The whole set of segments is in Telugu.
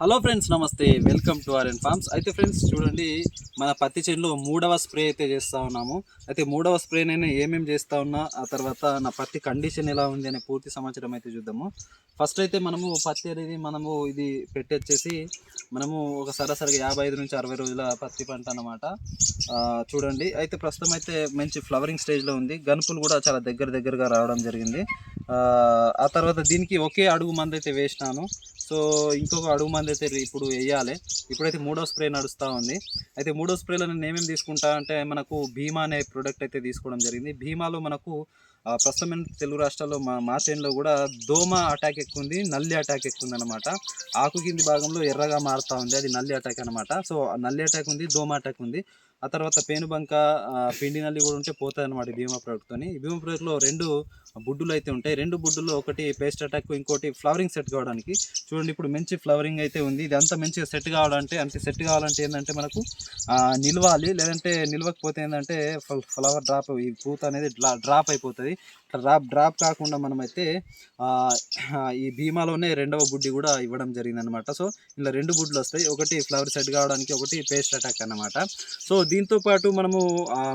హలో ఫ్రెండ్స్ నమస్తే. Welcome to R N farms అయితే ఫ్రెండ్స్ చూడండి మన పత్తి చేనులో మూడవ స్ప్రే అయితే చేస్తూ ఉన్నాము. అయితే మూడవ స్ప్రే నేను ఏమేమి చేస్తా ఉన్నా ఆ తర్వాత నా పత్తి కండిషన్ ఎలా ఉంది అనే పూర్తి సమాచారం అయితే చూద్దాము. ఫస్ట్ అయితే మనము పత్తి అనేది మనము ఇది పెట్టొచ్చేసి మనము ఒక సరాసరిగా యాభై ఐదు నుంచి అరవై రోజుల పత్తి పంట అన్నమాట. చూడండి. అయితే ప్రస్తుతం అయితే మంచి ఫ్లవరింగ్ స్టేజ్లో ఉంది. గనుపులు కూడా చాలా దగ్గర దగ్గరగా రావడం జరిగింది. ఆ, తర్వాత దీనికి ఒకే అడుగు మందు అయితే వేసినాను. సో ఇంకొక అడుగు మంది అయితే ఇప్పుడు వేయాలి. ఇప్పుడైతే మూడో స్ప్రే నడుస్తూ ఉంది. అయితే మూడో స్ప్రేలో నేను ఏమేమి తీసుకుంటా అంటే మనకు భీమా అనే ప్రోడక్ట్ అయితే తీసుకోవడం జరిగింది. భీమాలో మనకు ప్రస్తుతం తెలుగు రాష్ట్రాల్లో మా మా చేనులో కూడా దోమ అటాక్ ఎక్కువ ఉంది నల్లి అటాక్ ఎక్కువ ఉంది అనమాట ఆకు కింది భాగంలో ఎర్రగా మారుతూ ఉంది. అది నల్లి అటాక్ అనమాట సో నల్లి అటాక్ ఉంది దోమ అటాక్ ఉంది. ఆ తర్వాత పేనుబంక ఆ, పిండి నల్లి కూడా ఉంటే పోతాయి అనమాట భీమా ప్రోడక్ట్తోని భీమా ప్రోడక్ట్లో రెండు బుడ్డులు అయితే ఉంటాయి. రెండు బుడ్డుల్లో ఒకటి పేస్ట్ అటాక్ ఇంకోటి ఫ్లవరింగ్ సెట్ కావడానికి. చూడండి ఇప్పుడు మంచి ఫ్లవరింగ్ అయితే ఉంది. ఇది అంత మంచిగా సెట్ కావాలంటే అంటే సెట్ కావాలంటే ఏంటంటే మనకు నిలవాలి. లేదంటే నిలవకపోతే ఏంటంటే ఫ్లవర్ డ్రాప్ ఈ పూత అనేది డ్రాప్ అయిపోతుంది. డ్రాప్ డ్రాప్ కాకుండా మనమైతే ఈ భీమాలోనే రెండవ బుడ్డి కూడా ఇవ్వడం జరిగింది అనమాట సో ఇలా రెండు బుడ్లు వస్తాయి. ఒకటి ఫ్లవర్ సెట్ కావడానికి ఒకటి పేస్ట్ అటాక్ అన్నమాట. సో దీంతో పాటు మనము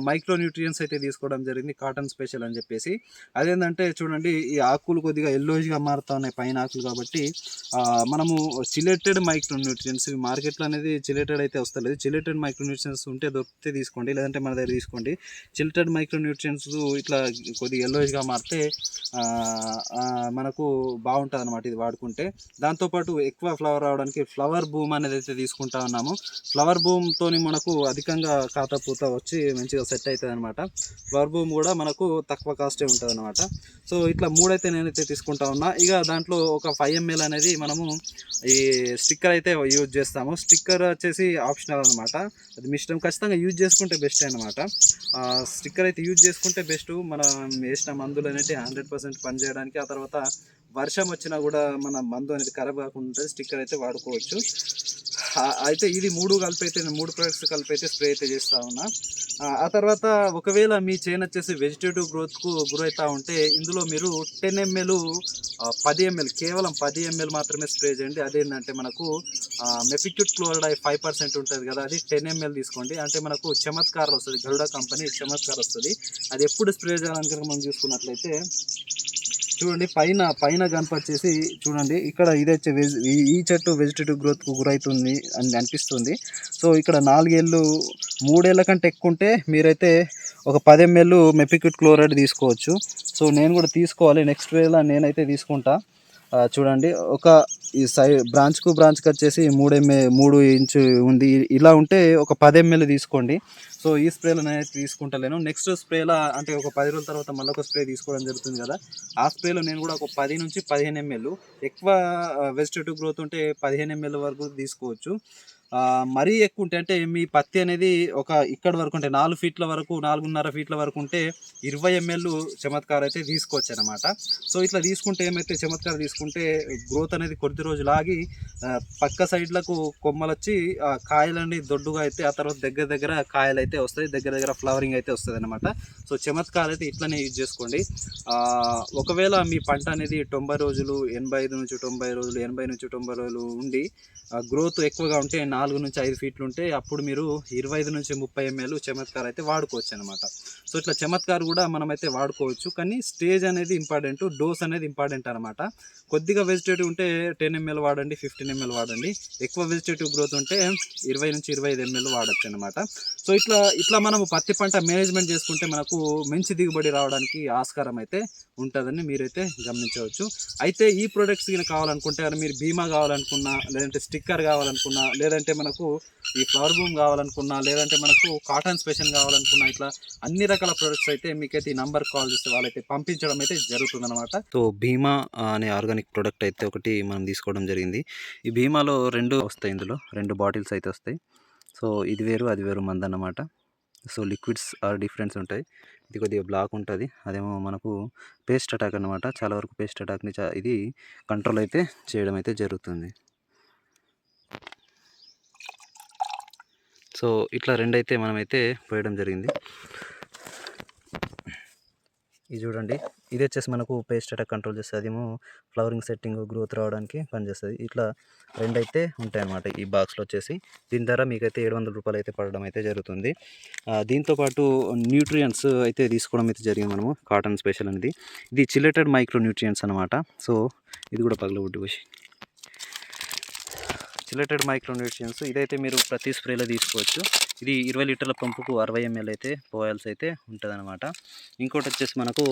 మైక్రో న్యూట్రియన్స్ అయితే తీసుకోవడం జరిగింది కాటన్ స్పెషల్ అని చెప్పేసి. అదేంటంటే చూడండి ఈ ఆకులు కొద్దిగా ఎల్లోజ్గా మారుతా ఉన్నాయి పైన ఆకులు కాబట్టి మనము చిలేటెడ్ మైక్రో న్యూట్రియన్స్ మార్కెట్లో అనేది చిలేటెడ్ అయితే వస్తలేదు. చిలేటెడ్ మైక్రో న్యూట్రియన్స్ ఉంటే దొరికితే తీసుకోండి లేదంటే మన దగ్గర తీసుకోండి. చిల్టెడ్ మైక్రో న్యూట్రియన్స్ ఇట్లా కొద్దిగా ఎల్లోజ్గా మారితే మనకు బాగుంటుంది అనమాట ఇది వాడుకుంటే. దాంతోపాటు ఎక్కువ ఫ్లవర్ రావడానికి ఫ్లవర్ బూమ్ అనేది అయితే తీసుకుంటా ఉన్నాము ఫ్లవర్ బూమ్తోని మనకు అధికంగా ఖాతా పూత వచ్చి మంచిగా సెట్ అవుతుంది అనమాట ఫ్లవర్ బూమ్ కూడా మనకు తక్కువ కాస్టే ఉంటుంది అనమాట సో ఇట్లా మూడైతే నేనైతే తీసుకుంటా ఉన్నా. ఇక దాంట్లో ఒక ఫైవ్ ఎంఎల్ అనేది మనము ఈ స్టిక్కర్ అయితే యూజ్ చేస్తాము. స్టిక్కర్ వచ్చేసి ఆప్షనల్ అనమాట అది మీ ఇష్టం ఖచ్చితంగా యూజ్ చేసుకుంటే బెస్ట్ అనమాట స్టిక్కర్ అయితే యూజ్ చేసుకుంటే బెస్ట్ మనం వేసిన మందులు అనేవి హండ్రెడ్ పర్సెంట్ పనిచేయడానికి ఆ తర్వాత వర్షం వచ్చినా కూడా మన మందు అనేది ఖరాబ్ కాకుండా ఉంటుంది స్టిక్కర్ అయితే వాడుకోవచ్చు. అయితే ఇది మూడు కలిపి అయితే మూడు ప్రొడక్ట్స్ కలిపి అయితే స్ప్రే అయితే చేస్తా ఉన్నా. ఆ, తర్వాత ఒకవేళ మీ చైన్ వచ్చేసి వెజిటేటివ్ గ్రోత్కు గురవుతూ ఉంటే ఇందులో మీరు టెన్ ఎంఎల్ పది ఎంఎల్ కేవలం పది ఎంఎల్ మాత్రమే స్ప్రే చేయండి. అదేంటంటే మనకు మెపిక్యూట్ క్లోరైడ్ ఫైవ్ పర్సెంట్ ఉంటుంది కదా అది టెన్ ఎంఎల్ తీసుకోండి. అంటే మనకు చమత్కారం వస్తుంది. గరుడ కంపెనీ చమత్కారం వస్తుంది. అది ఎప్పుడు స్ప్రే చేయాలని కనుక మనం చూసుకున్నట్లయితే చూడండి పైన పైన కనపచ్చేసి చూడండి ఇక్కడ ఇదైతే వెజ్ ఈ- ఈ చెట్టు వెజిటేటివ్ గ్రోత్కు గురవుతుంది అని అనిపిస్తుంది. సో ఇక్కడ నాలుగేళ్ళు మూడేళ్ళ కంటే ఎక్కువ ఉంటే మీరైతే ఒక పది ఎంఎల్ మెపిక్యూట్ క్లోరైడ్ తీసుకోవచ్చు. సో నేను కూడా తీసుకోవాలి నెక్స్ట్ వేళ నేనైతే తీసుకుంటా. చూడండి ఒక ఈ సై బ్రాంచ్కు బ్రాంచ్కి వచ్చేసి మూడు ఎంఏ మూడు ఇంచు ఉంది. ఇలా ఉంటే ఒక పది ఎంఎల్ తీసుకోండి. సో ఈ స్ప్రేలో నేనైతే తీసుకుంటలేను. నెక్స్ట్ స్ప్రేలో అంటే ఒక పది రోజుల తర్వాత మళ్ళీ ఒక స్ప్రే తీసుకోవడం జరుగుతుంది కదా. ఆ స్ప్రేలో నేను కూడా ఒక పది నుంచి పదిహేను ఎంఎల్ ఎక్కువ వెజిటేటివ్ గ్రోత్ ఉంటే పదిహేను ఎంఎల్ వరకు తీసుకోవచ్చు. మరీ ఎక్కువ ఉంటే అంటే మీ పత్తి అనేది ఒక ఇక్కడ వరకు ఉంటే నాలుగు ఫీట్ల వరకు నాలుగున్నర ఫీట్ల వరకు ఉంటే ఇరవై ఎంఎల్ చమత్కార్ అయితే తీసుకోవచ్చు అనమాట సో ఇట్లా తీసుకుంటే ఏమైతే చమత్కార్ తీసుకుంటే గ్రోత్ అనేది కొద్ది రోజులు ఆగి పక్క సైడ్లకు కొమ్మలు వచ్చి ఆ, కాయలన్నీ దొడ్డుగా అయితే ఆ తర్వాత దగ్గర దగ్గర కాయలు అయితే వస్తాయి దగ్గర దగ్గర ఫ్లవరింగ్ అయితే వస్తుంది అనమాట సో చమత్కార్ అయితే ఇట్లనే యూజ్ చేసుకోండి. ఒకవేళ మీ పంట అనేది తొంభై రోజులు ఎనభై ఐదు నుంచి తొంభై రోజులు ఎనభై నుంచి తొంభై రోజులు ఉండి గ్రోత్ ఎక్కువగా ఉంటే నాలుగు నుంచి ఐదు ఫీట్లు ఉంటే అప్పుడు మీరు ఇరవై ఐదు నుంచి ముప్పై ఎంఎల్ చమత్కార్ అయితే వాడుకోవచ్చు అనమాట సో ఇట్లా చమత్కార్ కూడా మనమైతే వాడుకోవచ్చు. కానీ స్టేజ్ అనేది ఇంపార్టెంట్ డోస్ అనేది ఇంపార్టెంట్ అనమాట కొద్దిగా వెజిటేటివ్ ఉంటే టెన్ ఎంఎల్ వాడండి ఫిఫ్టీన్ ఎంఎల్ వాడండి. ఎక్కువ వెజిటేటివ్ గ్రోత్ ఉంటే ఇరవై నుంచి ఇరవై ఐదు ఎంఎల్ వాడచ్చు అనమాట సో ఇట్లా ఇట్లా మనము పత్తి పంట మేనేజ్మెంట్ చేసుకుంటే మనకు మంచి దిగుబడి రావడానికి ఆస్కారం అయితే ఉంటుందని మీరైతే గమనించవచ్చు. అయితే ఈ ప్రొడక్ట్స్ కావాలనుకుంటే మీరు బీమా కావాలనుకున్నా లేదంటే స్టిక్కర్ కావాలనుకున్నా లేదంటే మనకు ఈ ఫ్లవర్ బూమ్ కావాలనుకున్నా లేదంటే మనకు కాటన్ స్పెషల్ కావాలనుకున్నా ఇట్లా అన్ని రకాల ప్రొడక్ట్స్ అయితే మీకైతే ఈ నంబర్ కాల్ చేస్తే వాళ్ళైతే పంపించడం అయితే జరుగుతుంది అనమాట సో భీమా అనే ఆర్గానిక్ ప్రొడక్ట్ అయితే ఒకటి మనం తీసుకోవడం జరిగింది. ఈ భీమాలో రెండు వస్తాయి ఇందులో రెండు బాటిల్స్ అయితే వస్తాయి. సో ఇది వేరు అది వేరు మంది సో లిక్విడ్స్ ఆర్ డిఫరెన్స్ ఉంటాయి. ఇది కొద్దిగా బ్లాక్ ఉంటుంది. అదేమో మనకు పేస్ట్ అటాక్ అన్నమాట. చాలా వరకు పేస్ట్ అటాక్ని ఇది కంట్రోల్ అయితే చేయడం అయితే జరుగుతుంది. సో ఇట్లా రెండైతే మనమైతే పోయడం జరిగింది. ఇది చూడండి. ఇది వచ్చేసి మనకు పేస్ట్ అటాక్ కంట్రోల్ చేస్తుంది. అదేమో ఫ్లవరింగ్ సెట్టింగ్ గ్రోత్ రావడానికి పనిచేస్తుంది. ఇట్లా రెండైతే ఉంటాయన్నమాట ఉంటాయి అన్నమాట ఈ బాక్స్లో వచ్చేసి. దీని ధర మీకైతే ఏడు వందల రూపాయలు అయితే పడడం అయితే జరుగుతుంది దీంతోపాటు న్యూట్రియంట్స్ అయితే తీసుకోవడం అయితే జరిగింది మనము. కాటన్ స్పెషల్ అనేది. ఇది చిల్లెటెడ్ మైక్రో న్యూట్రియంట్స్ అనమాట సో ఇది కూడా పగలబుడ్డి పోసి. చిల్లెటెడ్ మైక్రో న్యూట్రియన్స్ ఇదైతే మీరు ప్రతి స్ప్రేలో తీసుకోవచ్చు. ఇది ఇరవై లీటర్ల పంపుకు అరవై ఎంఎల్ అయితే పోయాల్సి అయితే ఉంటుందన్నమాట. ఇంకోటి వచ్చేసి మనకు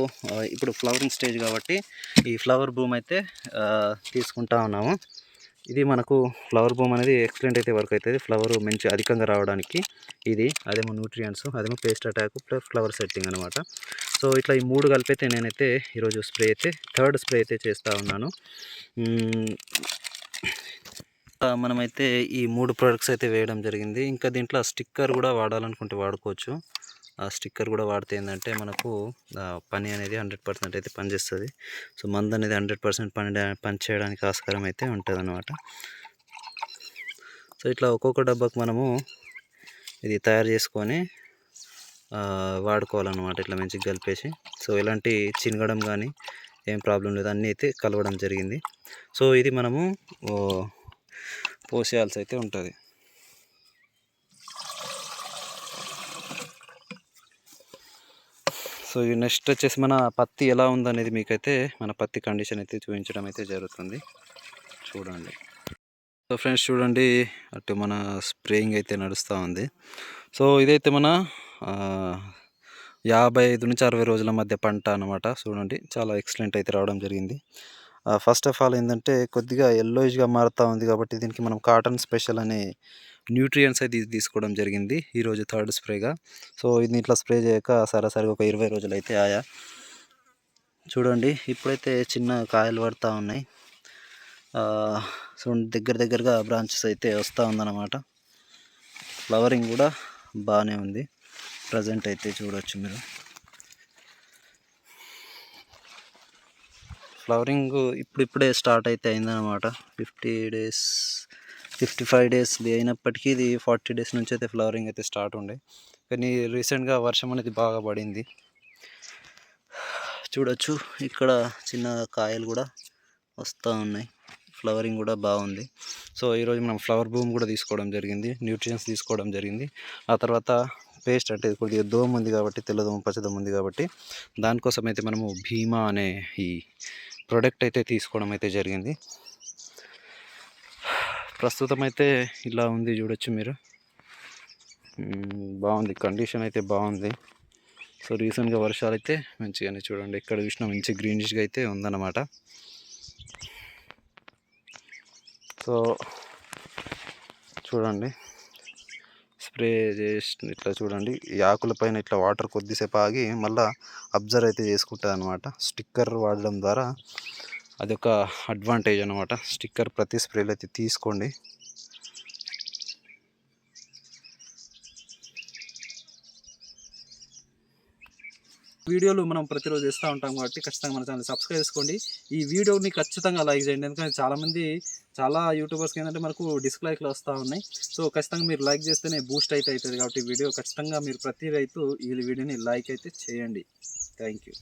ఇప్పుడు ఫ్లవరింగ్ స్టేజ్ కాబట్టి ఈ ఫ్లవర్ బూమ్ అయితే తీసుకుంటా ఉన్నాము. ఇది మనకు ఫ్లవర్ బూమ్ అనేది ఎక్సలెంట్ అయితే వర్క్ అవుతుంది. ఫ్లవర్ మంచి అధికంగా రావడానికి ఇది అదేమో న్యూట్రియంట్స్ అదేమో pest attack plus flower setting అనమాట సో ఇట్లా ఈ మూడు కలిపి అయితే నేనైతే ఈరోజు స్ప్రే అయితే థర్డ్ స్ప్రే అయితే చేస్తూ ఉన్నాను. మనమైతే ఈ మూడు ప్రొడక్ట్స్ అయితే వేయడం జరిగింది. ఇంకా దీంట్లో స్టిక్కర్ కూడా వాడాలనుకుంటే వాడుకోవచ్చు. ఆ స్టిక్కర్ కూడా వాడితే ఏంటంటే మనకు పని అనేది హండ్రెడ్ పర్సెంట్ అయితే పనిచేస్తుంది. సో మందు అనేది హండ్రెడ్ పర్సెంట్ పని పని చేయడానికి ఆస్కారం అయితే ఉంటుంది అనమాట సో ఇట్లా ఒక్కొక్క డబ్బాకు మనము ఇది తయారు చేసుకొని వాడుకోవాలన్నమాట. ఇట్లా మంచిగా కలిపేసి. సో ఎలాంటి చినగడం కానీ ఏం ప్రాబ్లం లేదు. అన్నీ అయితే కలవడం జరిగింది. సో ఇది మనము పోసేయాల్సి అయితే ఉంటుంది. సో ఈ నెక్స్ట్ వచ్చేసి మన పత్తి ఎలా ఉందనేది మీకైతే మన పత్తి కండిషన్ అయితే చూపించడం అయితే జరుగుతుంది. చూడండి. సో ఫ్రెండ్స్ చూడండి అటు మన స్ప్రేయింగ్ అయితే నడుస్తూ ఉంది. సో ఇదైతే మన యాభై ఐదు నుంచి అరవై రోజుల మధ్య పంట అనమాట చూడండి చాలా ఎక్సలెంట్ అయితే రావడం జరిగింది. ఫస్ట్ ఆఫ్ ఆల్ ఏంటంటే కొద్దిగా ఎల్లోయిష్గా మారుతూ ఉంది కాబట్టి దీనికి మనం కాటన్ స్పెషల్ అనే న్యూట్రియంట్స్ అయితే తీసుకోవడం జరిగింది ఈరోజు థర్డ్ స్ప్రేగా సో ఇది ఇట్లా స్ప్రే చేయక సరాసరిగా ఒక ఇరవై రోజులు అయితే ఆయా. చూడండి ఇప్పుడైతే చిన్న కాయలు పడుతూ ఉన్నాయి. సో దగ్గర దగ్గరగా బ్రాంచెస్ అయితే వస్తూ ఉందన్నమాట. ఫ్లవరింగ్ కూడా బాగానే ఉంది. ప్రజెంట్ అయితే చూడవచ్చు మీరు. ఫ్లవరింగ్ ఇప్పుడిప్పుడే స్టార్ట్ అయితే అయిందనమాట fifty days fifty five days అయినప్పటికీ ఇది ఫార్టీ డేస్ నుంచి అయితే ఫ్లవరింగ్ అయితే స్టార్ట్ ఉండే. కానీ రీసెంట్గా వర్షం అనేది బాగా పడింది. చూడొచ్చు ఇక్కడ చిన్న కాయలు కూడా వస్తూ ఉన్నాయి. ఫ్లవరింగ్ కూడా బాగుంది. సో ఈరోజు మనం ఫ్లవర్ బూమ్ కూడా తీసుకోవడం జరిగింది. న్యూట్రియన్స్ తీసుకోవడం జరిగింది. ఆ తర్వాత పేస్ట్ అంటే కొద్దిగా దోమ ఉంది కాబట్టి తెల్లదోమ పచ్చదోమ ఉంది కాబట్టి దానికోసం అయితే మనము భీమా అనే ఈ ప్రోడక్ట్ అయితే తీసుకోవడం అయితే జరిగింది. ప్రస్తుతం అయితే ఇలా ఉంది చూడొచ్చు మీరు. బాగుంది. కండిషన్ అయితే బాగుంది. సో రీసెంట్గా వర్షాలు అయితే మంచిగానే చూడండి. ఇక్కడ చూసినా మంచి గ్రీనిష్గా అయితే ఉందన్నమాట. సో చూడండి. స్ప్రే చేసి ఇట్లా చూడండి. ఈ ఆకుల పైన ఇట్లా వాటర్ కొద్దిసేపు ఆగి మళ్ళీ అబ్జర్వ్ అయితే చేసుకుంటుంది అనమాట స్టిక్కర్ వాడడం ద్వారా అదొక అడ్వాంటేజ్ అనమాట స్టిక్కర్ ప్రతి స్ప్రేలో అయితే తీసుకోండి. వీడియోలు మనం ప్రతిరోజు ఇస్తూ ఉంటాం కాబట్టి ఖచ్చితంగా మన ఛానల్ సబ్స్క్రైబ్ చేసుకోండి. ఈ వీడియోని ఖచ్చితంగా లైక్ చేయండి. ఎందుకంటే చాలామంది చాలా యూట్యూబర్స్కి ఏంటంటే మనకు డిస్లైక్లు వస్తూ ఉన్నాయి. సో ఖచ్చితంగా మీరు లైక్ చేస్తేనే బూస్ట్ అయితే అవుతుంది కాబట్టి వీడియో ఖచ్చితంగా మీరు ప్రతి రైతు ఈ వీడియోని లైక్ అయితే చేయండి. Thank you.